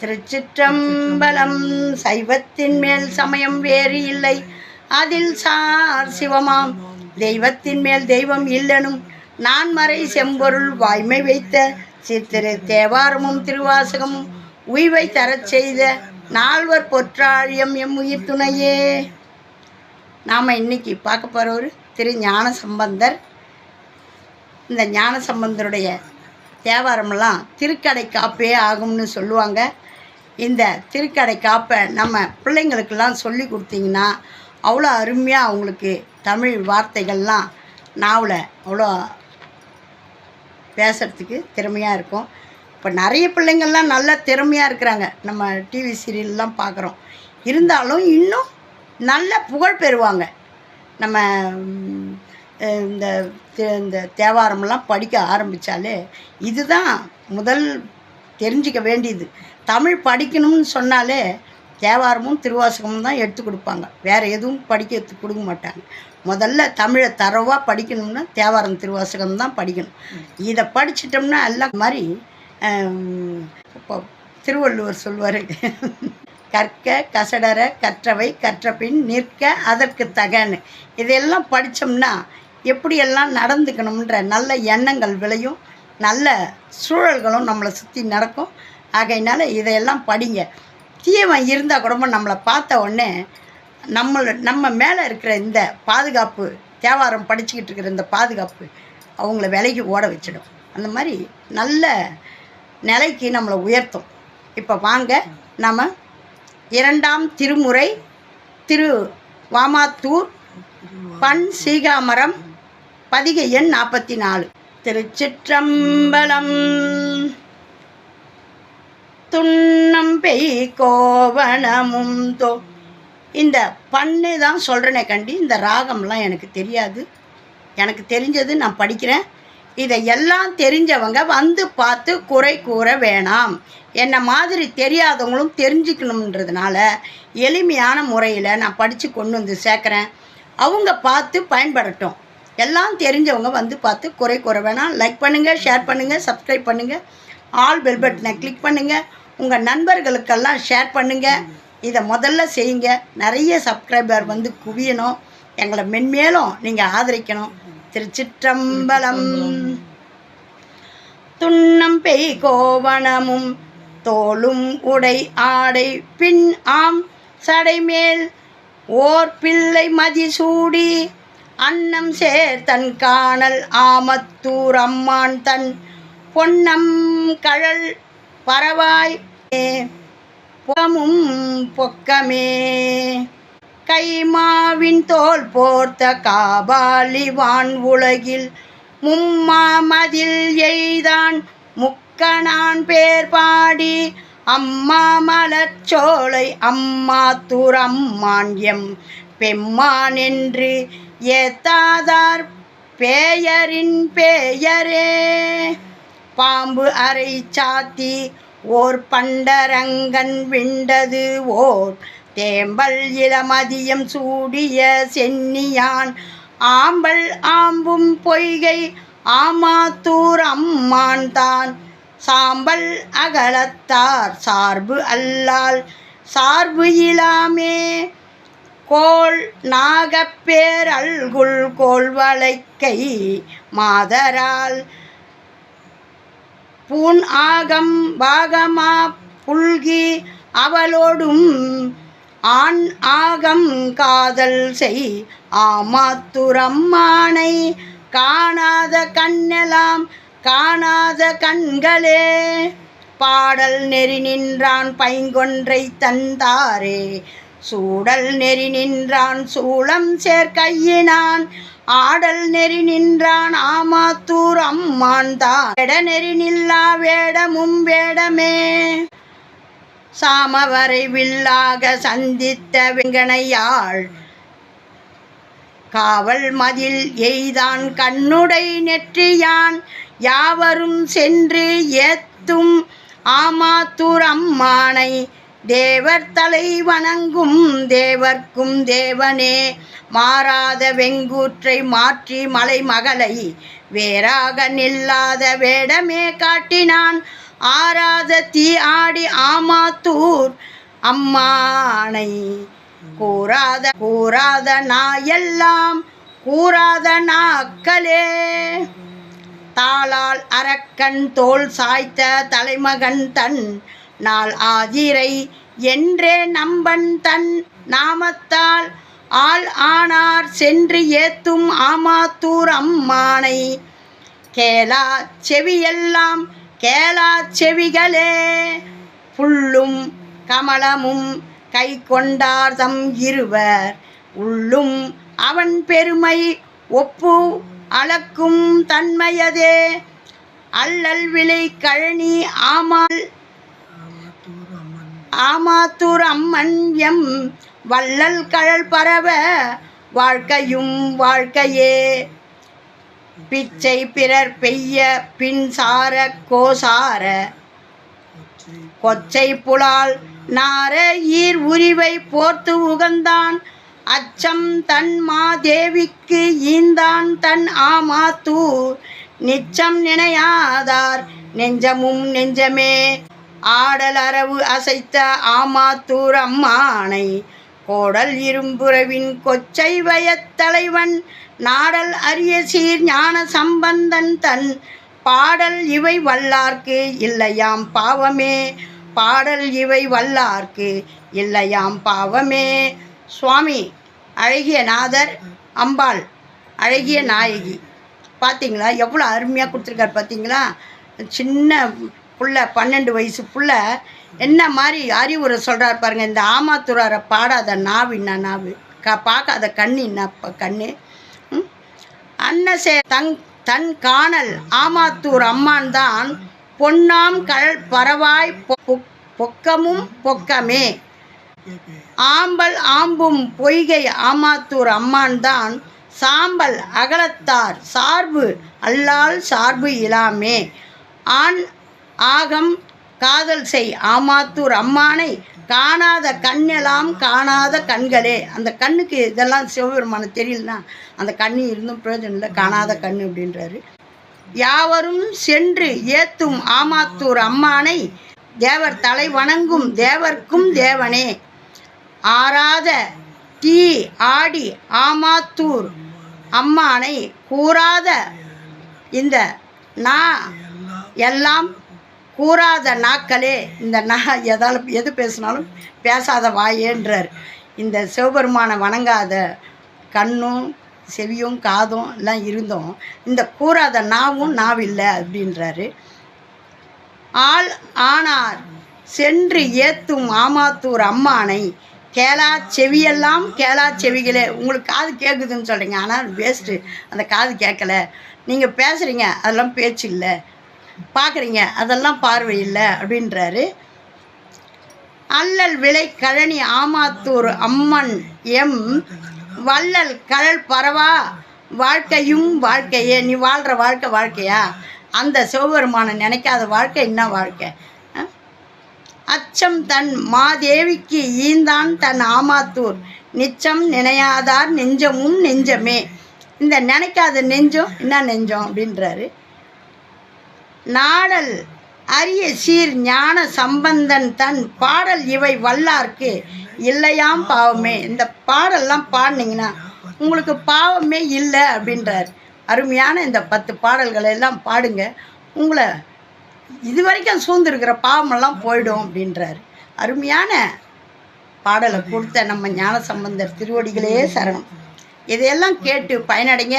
திருச்சிற்றம்பலம் சைவத்தின் மேல் சமயம் வேறு இல்லை. அதில் சார் சிவமாம். தெய்வத்தின் மேல் தெய்வம் இல்லனும் நான் மறை செம்பொருள் வாய்மை வைத்த சித்திரு தேவாரமும் திருவாசகமும் உய்வை தரச் செய்த நால்வர் பொற்றாழியம் எம் உயிர் துணையே. நாம் இன்னைக்கு பார்க்க போகிறவர் திரு ஞான சம்பந்தர். இந்த ஞான சம்பந்தருடைய தேவாரமெல்லாம் திருக்கடை காப்பே ஆகும்னு சொல்லுவாங்க. இந்த திருக்கடை காப்பை நம்ம பிள்ளைங்களுக்கெல்லாம் சொல்லி கொடுத்தீங்கன்னா அவ்வளோ அருமையாக அவங்களுக்கு தமிழ் வார்த்தைகள்லாம் நாவில் அவ்வளோ பேசுகிறதுக்கு திறமையாக இருக்கும். இப்போ நிறைய பிள்ளைங்கள்லாம் நல்லா திறமையாக இருக்கிறாங்க. நம்ம டிவி சீரியல்லாம் பார்க்குறோம். இருந்தாலும் இன்னும் நல்ல புகழ் பெறுவாங்க. நம்ம இந்த இந்த தேவாரம்லாம் படிக்க ஆரம்பித்தாலே இதுதான் முதல் தெரிஞ்சிக்க வேண்டியது. தமிழ் படிக்கணும்னு சொன்னாலே தேவாரமும் திருவாசகமும் தான் எடுத்து கொடுப்பாங்க. வேறு எதுவும் படிக்க எடுத்து கொடுக்க மாட்டாங்க. முதல்ல தமிழை தரவாக படிக்கணும்னா தேவாரம் திருவாசகம் தான் படிக்கணும். இதை படிச்சிட்டோம்னா எல்லாம் மாதிரி இப்போ திருவள்ளுவர் சொல்வார் கற்க கசடர கற்றவை கற்றபின் நிற்க அதற்கு தகன்னு. இதெல்லாம் படித்தோம்னா எப்படியெல்லாம் நடந்துக்கணுன்ற நல்ல எண்ணங்கள் விளையும் நல்ல சூழல்களும் நம்மளை சுற்றி நடக்கும். ஆகையினால இதையெல்லாம் படிங்க. தீயவன் இருந்தால் கூட நம்மளை பார்த்த உடனே நம்மளை நம்ம மேலே இருக்கிற இந்த பாதுகாப்பு தேவாரம் படிச்சுக்கிட்டு இருக்கிற இந்த பாதுகாப்பு அவங்கள விலைக்கு ஓட வச்சிடும். அந்த மாதிரி நல்ல நிலைக்கு நம்மளை உயர்த்தும். இப்போ வாங்க நம்ம இரண்டாம் திருமுறை திரு வாமாத்தூர் பண் சீகாமரம் பதிகை எண் நாற்பத்தி நாலு. திருச்சிற்றம்பலம். துண்ணம் பெய் கோவணமும் தோ. இந்த பண்ணு தான் சொல்கிறேனே கண்டி இந்த ராகம்லாம் எனக்கு தெரியாது. எனக்கு தெரிஞ்சது நான் படிக்கிறேன். இதை எல்லாம் தெரிஞ்சவங்க வந்து பார்த்து குறை கூற வேணாம். என்னை மாதிரி தெரியாதவங்களும் தெரிஞ்சுக்கணுன்றதுனால எளிமையான முறையில் நான் படித்து கொண்டு வந்து சேர்க்குறேன். அவங்க பார்த்து பயன்படட்டும். எல்லாம் தெரிஞ்சவங்க வந்து பார்த்து குறை கூற வேணாம். லைக் பண்ணுங்கள் ஷேர் பண்ணுங்கள் சப்ஸ்கிரைப் பண்ணுங்கள் ஆல் பெல் பட்டனை கிளிக் பண்ணுங்கள் உங்கள் நண்பர்களுக்கெல்லாம் ஷேர் பண்ணுங்கள் இதை முதல்ல செய்யுங்க. நிறைய சப்ஸ்கிரைபர் வந்து குவியணும். எங்களை மென்மேலும் நீங்கள் ஆதரிக்கணும். திருச்சிற்றம்பலம் துண்ணம் பெய் கோவணமும் தோளும் உடை ஆடை பின் ஆம் சடைமேல் ஓர் பிள்ளை மதிசூடி அன்னம் சேர் தன் காணல் ஆமத்தூர் அம்மான் தன் பொன்னம் கழல் பரவாய். புகமும் பொக்கமே. கைமாவின் தோல் போர்த்த காபாலி வான் உலகில் மும்மாமதில் எய்தான் முக்கணான் பேர் பாடி. அம்மா மலச்சோலை அம்மா துரம்மான் எம் பெம்மான் என்று ஏத்தாதார் பேயரின் பேயரே. பாம்பு அறை சாத்தி ஓர் பண்டரங்கன் விண்டது ஓர் தேம்பல் இளமதியம் சூடிய சென்னியான். ஆம்பல் ஆம்பும் பொய்கை ஆமாத்தூர் அம்மான் தான். சாம்பல் அகலத்தார் சார்பு அல்லால் சார்பு இலாமே. கோள் நாகப்பேர் அல்குல் கோள்வளைக்கை மாதரால் பூன் ஆகம் பாகமா புல்கி அவளோடும் ஆண் ஆகம் காதல் செய் ஆமாத்துரம்மானை காணாத கண்ணெலாம் காணாத கண்களே. பாடல் நெறி நின்றான் பைங்கொன்றை தந்தாரே. சூடல் நெறி நின்றான் சூளம் சேர்க்கையினான் ஆடல் நெறி நின்றான் ஆமாத்தூர் அம்மான் தான். வேட நெறி நில்லா வேடமும் வேடமே. சாமவரை வில்லாக சந்தித்த வெங்கனையாள் காவல் மதில் எய்தான் கண்ணுடை நெற்றியான். யாவரும் சென்று ஏத்தும் ஆமாத்தூர் அம்மானை தேவர் தலை வணங்கும் தேவர்க்கும் தேவனே. மாறாத வெங்கூற்றை மாற்றி மலை மகளை வேறாக நில்லாத வேடமே காட்டினான். ஆராத தீ ஆடி ஆமாத்தூர் அம்மானை கூறாத கூறாத நாயெல்லாம் கூறாத நாக்களே. தாளால் அரக்கன் தோல் சாய்த்த தலைமகன் தன் நாள் ஆதிரை என்றே நம்பன் தன் நாமத்தால். ஆள் ஆனார் சென்று ஏத்தும் ஆமாத்தூர் அம்மானை. கேளா செவியெல்லாம் கேளா செவிகளே. புல்லும் கமலமும் கை கொண்டார் தம் இருவர். உள்ளும் அவன் பெருமை ஒப்பு அளக்கும் தன்மையதே. அல்லல் விலை கழனி ஆமால் ஆமாத்தூர் அம்மன் எம். வள்ளல் கழல் பரவ வாழ்க்கையும் வாழ்க்கையே. பிச்சை பிறர் பெய்ய பின்சார கோசார. கொச்சை புலால் நார ஈர் உரிவை போர்த்து உகந்தான். அச்சம் தன் மாதேவிக்கு ஈந்தான் தன் ஆமாத்தூர். நிச்சம் நினையாதார் நெஞ்சமும் நெஞ்சமே. ஆடல் அரவு அசைத்த ஆமாத்தூர் அம்மானை கோடல் இரும்புறவின் கொச்சை வயத்தலைவன் நாடல் அரிய சீர் ஞான சம்பந்தன் தன் பாடல் இவை வல்லார்க்கு இல்லையாம் பாவமே பாடல் இவை வல்லார்க்கு இல்லையாம் பாவமே. சுவாமி அழகிய நாதர் அம்பாள் அழகிய நாயகி. பார்த்தீங்களா எவ்வளோ அருமையாக கொடுத்துருக்காரு பார்த்தீங்களா சின்ன புள்ள பன்னெண்டு வயசு புள்ள என்ன மாதிரி அறிவுரை சொல்கிறார் பாருங்கள் இந்த ஆமாத்துறாரை பாடாத நாவு என்ன நாவு? க பார்க்காத கண் என்ன ப- கண்ணு? அன்னசே தங் தன் காணல் ஆமாத்தூர் அம்மான் தான் பொன்னாம் கல் பரவாய் பொ- பொக்கமும் பொக்கமே. ஆம்பல் ஆம்பும் பொய்கை ஆமாத்தூர் அம்மான் தான் சாம்பல் அகலத்தார் சார்பு அல்லால் சார்பு இலாமே. ஆண் ஆகம் காதல் செய். ஆமாத்தூர் அம்மானை காணாத கண்ணெல்லாம் காணாத கண்களே. அந்த கண்ணுக்கு இதெல்லாம் சிவபெருமான தெரியலனா அந்த கண்ணு இருந்தும் பிரயோஜனம் இல்லை. காணாத கண் அப்படின்றாரு. யாவரும் சென்று ஏத்தும் ஆமாத்தூர் அம்மானை தேவர் தலை வணங்கும் தேவர்க்கும் தேவனே. ஆறாத தீ ஆடி ஆமாத்தூர் அம்மானை கூறாத இந்த நா எல்லாம் கூறாத நாக்களே இந்த நா எதால் எது பேசினாலும் பேசாத வாயேன்றார். இந்த சிவபெருமானை வணங்காத கண்ணும் செவியும் காதும் எல்லாம் இருந்தோம் இந்த கூறாத நாவும் நாவில்லை அப்படின்றாரு. ஆள் ஆனார் சென்று ஏத்தும் ஆமாத்தூர் அம்மானை கேளா செவியெல்லாம் கேளா செவிகளே. உங்களுக்கு காது கேட்குதுன்னு சொல்கிறீங்க ஆனால் வேஸ்ட்டு அந்த காது கேட்கல நீங்கள் பேசுகிறீங்க அதெல்லாம் பேச்சு இல்லை. பார்க்குறீங்க அதெல்லாம் பார்வை இல்லை அப்படின்றாரு. அல்லல் விலை கழனி ஆமாத்தூர் அம்மன் எம் வள்ளல் கழல் பரவா வாழ்க்கையும் வாழ்க்கையே நீ வாழ்கிற வாழ்க்கை வாழ்க்கையா? அந்த சிவபெருமானை நினைக்காத வாழ்க்கை என்ன வாழ்க்கை? அச்சம் தன் மாதேவிக்கு ஈந்தான் தன் ஆமாத்தூர். நிச்சம் நினையாதார் நெஞ்சமும் நெஞ்சமே. இந்த நினைக்காத நெஞ்சம் என்ன நெஞ்சம்? அப்படின்றாரு. நாடல் அரிய சீர் ஞான சம்பந்தன் தன் பாடல் இவை வல்லார்க்கு இல்லையாம் பாவமே. இந்த பாடல்லாம் பாடினீங்கன்னா உங்களுக்கு பாவமே இல்லை அப்படின்றார். அருமையான இந்த பத்து பாடல்களை எல்லாம் பாடுங்க. உங்களை இது வரைக்கும் சூழ்ந்துருக்கிற பாவமெல்லாம் போயிடும் அப்படின்றார். அருமையான பாடலை கொடுத்த நம்ம ஞான சம்பந்தர் திருவடிகளே சரணம். இதையெல்லாம் கேட்டு பயனடைங்க.